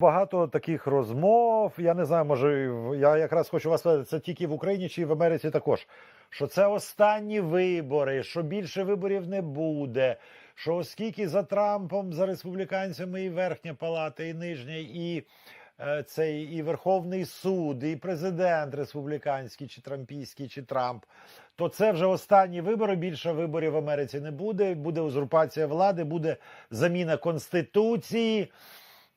Багато таких розмов. Я не знаю, може я якраз хочу вас сказати, це тільки в Україні чи в Америці також. Що це останні вибори, що більше виборів не буде. Що оскільки за Трампом, за республіканцями і верхня палата, і нижня, і е, цей і Верховний суд, і президент республіканський, чи трампійський, чи Трамп, то це вже останні вибори. Більше виборів в Америці не буде. Буде узурпація влади, буде заміна конституції.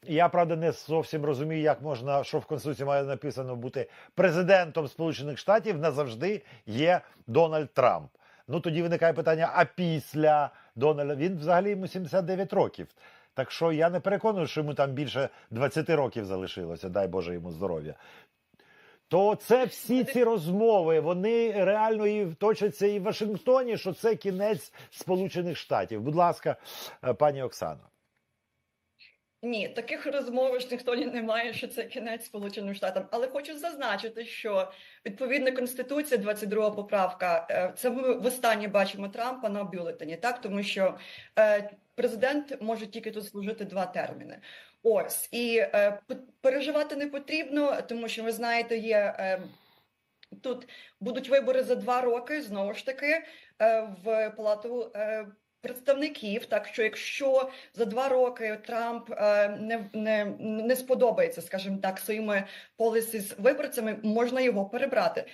Я правда не зовсім розумію, як можна, що в конституції має написано бути президентом Сполучених Штатів назавжди є Дональд Трамп. Ну тоді виникає питання: а після Дональда він взагалі йому 79 років. Так що я не переконаний, що йому там більше 20 років залишилося, дай Боже йому здоров'я. То це всі ці розмови, вони реально і точаться і в Вашингтоні, що це кінець Сполучених Штатів. Будь ласка, е, пані Оксано. Ні, таких розмов ніхто не має, що це кінець Сполученим Штатам. Але хочу зазначити, що відповідна конституція, 22 поправка, е, це ми востаннє бачимо Трампа на бюлетені, так тому що е, президент може тільки тут служити два терміни. Ось і е, переживати не потрібно, тому що ви знаєте, є. Тут будуть вибори за два роки знову ж таки в палату представників. Так що, якщо за два роки Трамп е, не, не, не сподобається, скажімо так, своїми полісі з виборцями, можна його перебрати.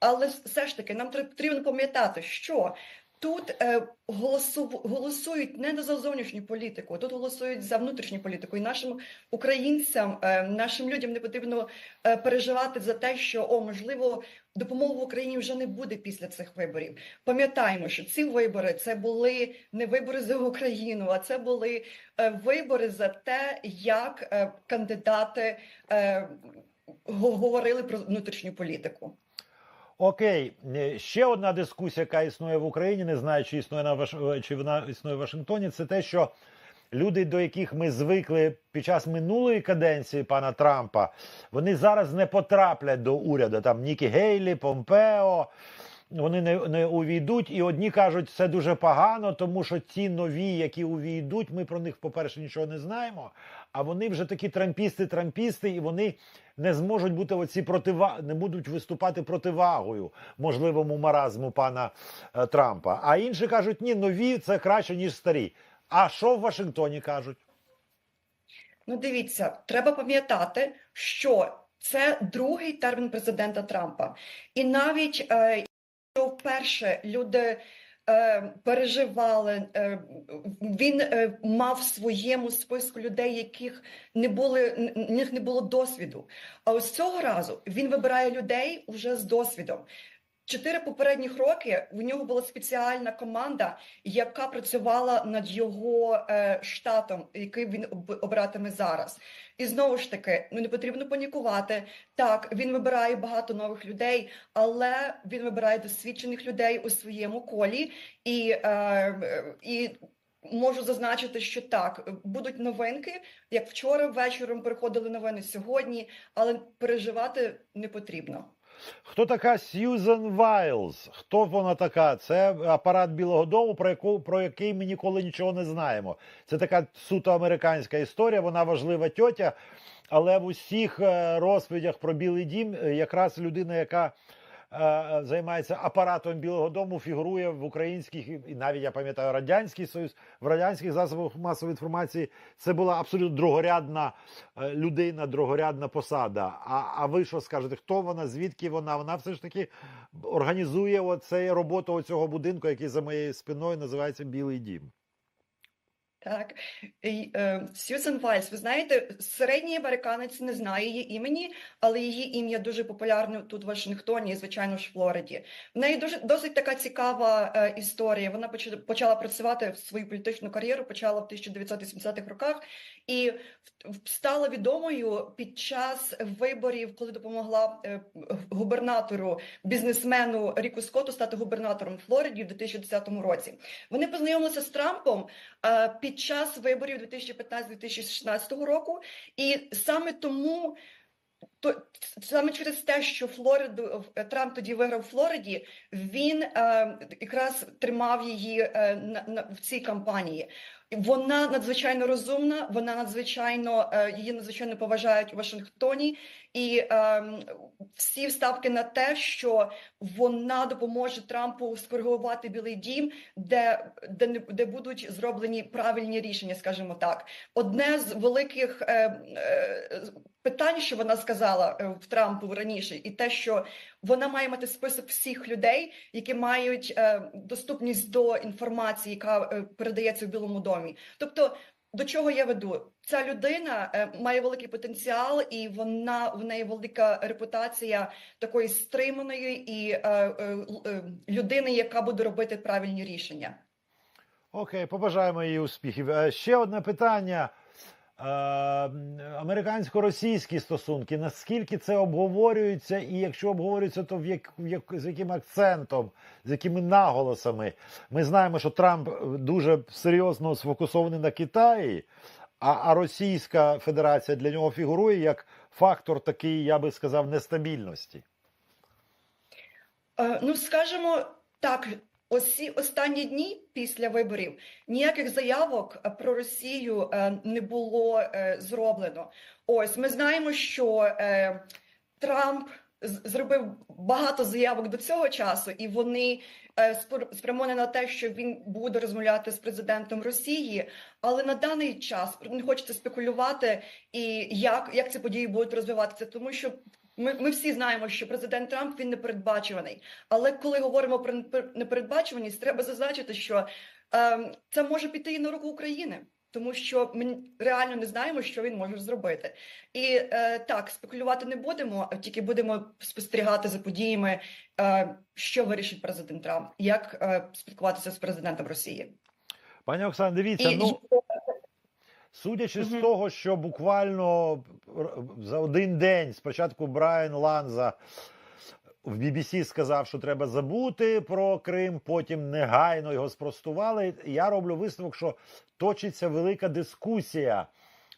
Але все ж таки, нам потрібно пам'ятати, що тут е, голосу, голосують не за зовнішню політику, тут голосують за внутрішню політику. І нашим українцям, е, нашим людям не потрібно е, переживати за те, що о, можливо, допомоги в Україні вже не буде після цих виборів. Пам'ятаємо, що ці вибори це були не вибори за Україну, а це були е, вибори за те, як е, кандидати е, говорили про внутрішню політику. Окей, Е, ще одна дискусія, яка існує в Україні, не знаю, чи існує на Ваш... е, чи вона існує в Вашингтоні. Це те, що люди, до яких ми звикли під час минулої каденції пана Трампа, вони зараз не потраплять до уряду. Там Нікі Гейлі, Помпео. Вони не, не увійдуть, і одні кажуть, це дуже погано, тому що ті нові, які увійдуть, ми про них, по-перше, нічого не знаємо. А вони вже такі трампісти-трампісти, і вони не зможуть бути оці протива... не будуть виступати противагою можливому маразму пана е, Трампа. А інші кажуть, ні, нові це краще, ніж старі. А що в Вашингтоні кажуть? Ну, дивіться, треба пам'ятати, що це другий термін президента Трампа, і навіть е, вперше люди е, переживали, е, він е, мав в своєму списку людей, яких не були них не було досвіду. А ось цього разу він вибирає людей уже з досвідом. Чотири попередніх роки в нього була спеціальна команда, яка працювала над його е, штатом, який він об- обиратиме зараз. І знову ж таки, ну не потрібно панікувати. Так, він вибирає багато нових людей, але він вибирає досвідчених людей у своєму колі і, е, і можу зазначити, що так, будуть новинки, як вчора вечором приходили новини сьогодні, але переживати не потрібно. Хто така Сьюзен Вайлз? Хто вона така? Це апарат Білого Дому, про яку про який ми ніколи нічого не знаємо. Це така суто американська історія. Вона важлива тьотя, але в усіх е, розповідях про Білий Дім е, якраз людина, яка займається апаратом Білого Дому, фігурує в українських і навіть я пам'ятаю радянський союз в радянських засобах масової інформації. Це була абсолютно другорядна е, людина, другорядна посада. А, а ви що скажете? Хто вона? Звідки вона? Вона все ж таки організує оцей роботу оцього будинку, який за моєю спиною називається Білий Дім. Так, І, е, Сьюзен Вайс, ви знаєте, середній американець не знає її імені, але її ім'я дуже популярне тут в Вашингтоні звичайно ж, в Флориді. В неї дуже досить така цікава е, історія. Вона поч- почала працювати в свою політичну кар'єру, почала в 1980-х роках і стала відомою під час виборів, коли допомогла е, губернатору, бізнесмену Ріку Скотту стати губернатором Флориді в 2010 році. Вони познайомилися з Трампом е, під час виборів 2015-2016 року, і саме тому. То саме через те, що Флориду е, Трамп тоді виграв в Флориді, він е, якраз тримав її е, на, на в цій кампанії. Вона надзвичайно розумна, вона надзвичайно е, її надзвичайно поважають у Вашингтоні, і ем, всі вставки на те, що вона допоможе Трампу скоригувати Білий Дім, де, де, де будуть зроблені правильні рішення, скажімо так. Одне з великих е, е, питань, що вона сказала е, в Трампу раніше, і те, що вона має мати список всіх людей, які мають е, доступність до інформації, яка е, передається в Білому домі. Тобто, до чого я веду? Ця людина е, має великий потенціал, і вона в неї велика репутація такої стриманої і е, е, е, людини, яка буде робити правильні рішення. Окей, побажаємо їй успіхів. Е, Ще одне питання. Е, Американсько-російські стосунки. Наскільки це обговорюється, і якщо обговорюється, то в як, в як, з яким акцентом, з якими наголосами? Ми знаємо, що Трамп е, дуже серйозно сфокусований на Китаї, а, а Російська Федерація для нього фігурує як фактор такий, я би сказав, нестабільності. Е, Ну, скажімо так, ось останні дні після виборів ніяких заявок е, про Росію е, не було е, зроблено. Ось ми знаємо, що Трамп зробив багато заявок до цього часу, і вони спрямовані на те, що він буде розмовляти з президентом Росії. Але на даний час не хочеться спекулювати і як, як ці події будуть розвиватися, тому що ми, ми всі знаємо, що президент Трамп він непередбачуваний. Але коли говоримо про непередбачуваність, треба зазначити, що ем, це може піти і на руку України, тому що ми реально не знаємо, що він може зробити. І е, так, спекулювати не будемо, тільки будемо спостерігати за подіями, е, що вирішить президент Трамп, як е, спілкуватися з президентом Росії. Пані Оксана, дивіться, І ну. Судячи з того, що буквально за один день спочатку Брайан Ланза в BBC сказав, що треба забути про Крим, потім негайно його спростували. Я роблю висновок, що точиться велика дискусія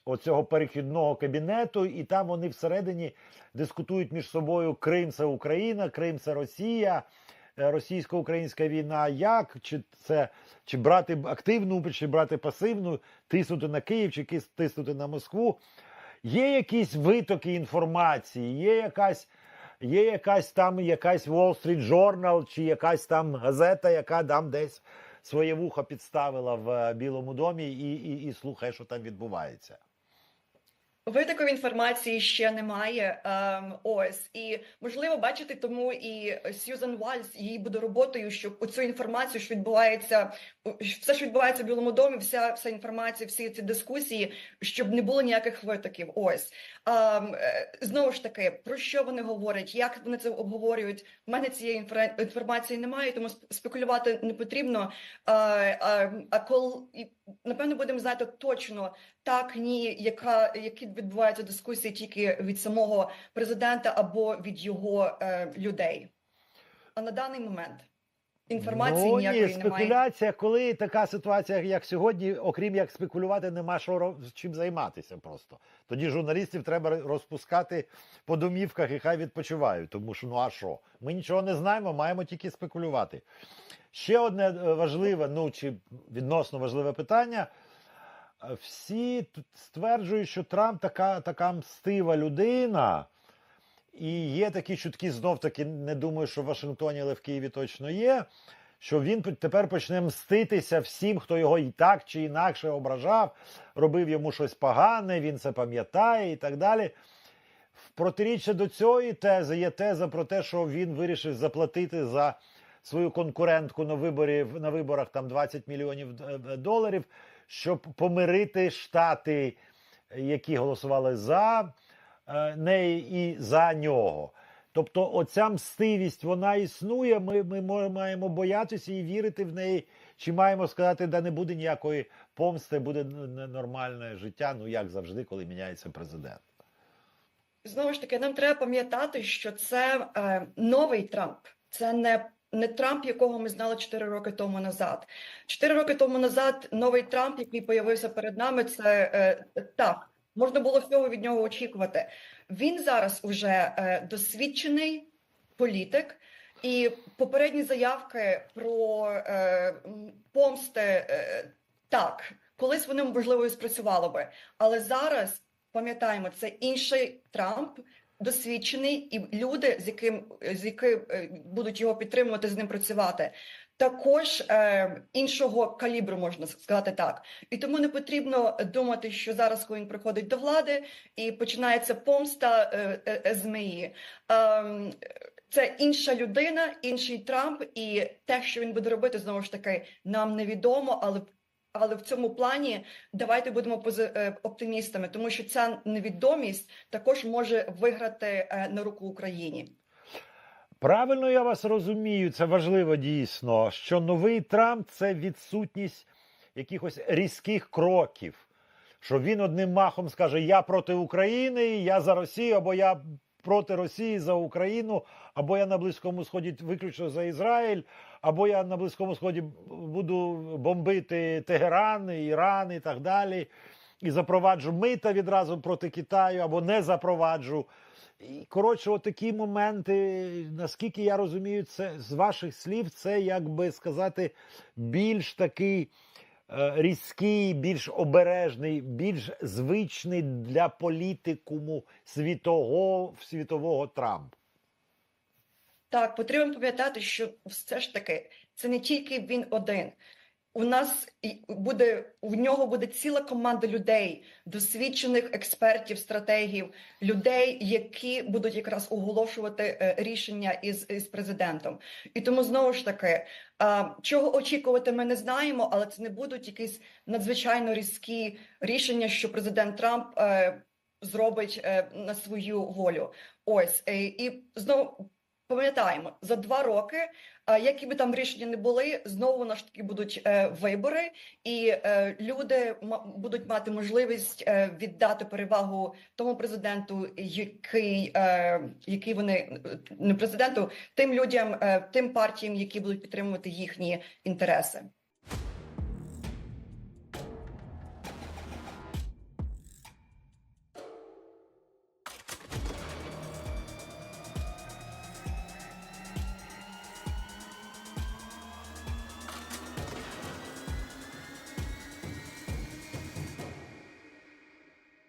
оцього перехідного кабінету, і там вони всередині дискутують між собою Крим це Україна, Крим це Росія, російсько-українська війна. Як чи це чи брати активну, чи брати пасивну, тиснути на Київ, чи тиснути на Москву? Є якісь витоки інформації, є якась. Є якась там якась Wall Street Journal чи якась там газета, яка там десь своє вухо підставила в е, Білому домі і, і, і слухає, що там відбувається. Витокової інформації ще немає. Ем, ось і можливо бачити, тому і Сьюзан Вальс її буде роботою, щоб оцю інформацію, що відбувається, все, що відбувається в Білому домі, вся вся інформація, всі ці дискусії, щоб не було ніяких витоків. Ось знову ж таки, про що вони говорять, як вони це обговорюють. У мене цієї інформації немає, тому спекулювати не потрібно. А коли напевно будемо знати точно так, ні, яка які відбуваються дискусії тільки від самого президента або від його е, людей. А на даний момент інформації ну, ніякої ні, немає. спекуляція, коли така ситуація, як сьогодні, окрім як спекулювати, нема що чим займатися просто. Тоді журналістів треба розпускати по домівках і хай відпочивають, тому що ну а що? Ми нічого не знаємо, маємо тільки спекулювати. Ще одне е, важливе, ну чи відносно важливе питання. Е, Всі стверджують, що Трамп така, така мстива людина. І є такі чутки, знов таки не думаю, що в Вашингтоні, але в Києві точно є. Що він тепер почне мститися всім, хто його і так чи інакше ображав, робив йому щось погане, він це пам'ятає і так далі. В протиріччя до цієї тези є теза про те, що він вирішив заплатити за свою конкурентку на виборі на виборах там 20 мільйонів е, е, доларів, щоб помирити штати, які голосували за неї і за нього. Тобто, оця мстивість вона існує. Ми, ми маємо боятися і вірити в неї. Чи маємо сказати, де не буде ніякої помсти, буде нормальне життя? Ну як завжди, коли міняється президент. Знову ж таки, нам треба пам'ятати, що це е, новий Трамп, це не, не Трамп, якого ми знали 4 роки тому назад. 4 роки тому назад новий Трамп, який появився перед нами, це е, так, можна було всього від нього очікувати. Він зараз уже е, досвідчений політик, і попередні заявки про е, помсти е, так. колись вони можливо і спрацювало би, але зараз пам'ятаємо, це інший Трамп. Досвідчений і люди, з яким з яким е, будуть його підтримувати, з ним працювати, також е, іншого калібру можна сказати так. І тому не потрібно думати, що зараз, він приходить до влади і починається помста е, е, ЗМІ. Ем, це інша людина, інший Трамп, і те, що він буде робити, знову ж таки, нам невідомо, але але в цьому плані давайте будемо е, оптимістами, тому що ця невідомість також може виграти е, на руку Україні. Правильно я вас розумію, це важливо дійсно, що новий Трамп це відсутність якихось різких кроків. Що він одним махом скаже: Я проти України, я за Росію, або я проти Росії за Україну, або я на Близькому Сході виключно за Ізраїль, або я на Близькому Сході буду бомбити Тегеран, Іран і так далі. І запроваджу мита відразу проти Китаю, або не запроваджу. І, коротше, отакі моменти, наскільки я розумію, це з ваших слів, це як би сказати, більш такий е, різкий, більш обережний, більш звичний для політикуму світового, світового Трамп. Так, потрібно пам'ятати, що все ж таки це не тільки він один. У нас буде у нього буде ціла команда людей, досвідчених експертів, стратегів, людей, які будуть якраз оголошувати е, рішення із, із президентом. І тому знову ж таки, чого очікувати, ми не знаємо, але це не будуть якісь надзвичайно різкі рішення, що президент Трамп е, зробить е, на свою волю. Ось і знову. Пам'ятаємо, за два роки, а, які би там рішення не були, знову ж таки будуть е, вибори, і е, люди будуть мати можливість е, віддати перевагу тому президенту, який, е, який вони е, не президенту, тим людям, е, тим партіям, які будуть підтримувати їхні інтереси.